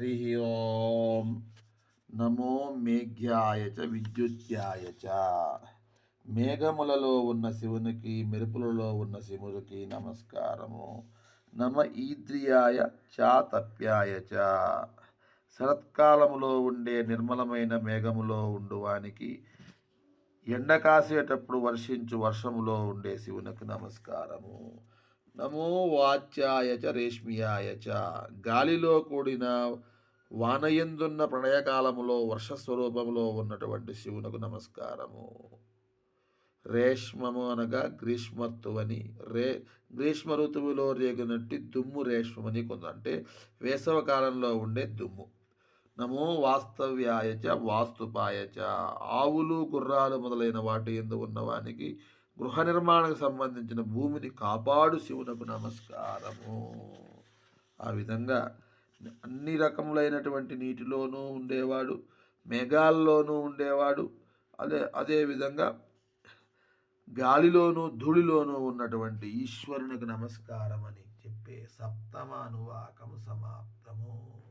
హరి ఓం నమో మేఘ్యాయ చ విద్యుత్యాయ చ మేఘములలో ఉన్న శివునికి మెరుపులలో ఉన్న శివునికి నమస్కారము. నమ ఈద్రియాయ చ తప్యాయ చ। శరత్కాలములో ఉండే నిర్మలమైన మేఘములో ఉండువానికి ఎండ కాసేటప్పుడు వర్షించు వర్షములో ఉండే శివునికి నమస్కారము. నమో వాచ్యాయ చ రేష్మియాయ చ. గాలిలో కూడిన వానయందున్న ప్రణయకాలములో వర్షస్వరూపములో ఉన్నటువంటి శివునకు నమస్కారము. రేష్మము అనగా గ్రీష్మత్తువని రే గ్రీష్మ ఋతువులో రేగినట్టు దుమ్ము రేష్మని కొందంటే వేసవకాలంలో ఉండే దుమ్ము. నమో వాస్తవ్యాయ చ వాస్తుపాయ చ. ఆవులు గుర్రాలు మొదలైన వాటి ఎందు ఉన్నవానికి గృహ నిర్మాణకు సంబంధించిన భూమిని కాపాడు శివునకు నమస్కారము. ఆ విధంగా అన్ని రకములైనటువంటి నీటిలోనూ ఉండేవాడు మేఘాల్లోనూ ఉండేవాడు అదే అదేవిధంగా గాలిలోనూ ధూళిలోనూ ఉన్నటువంటి ఈశ్వరునికి నమస్కారం అని చెప్పే సప్తమ అనువాకము సమాప్తము.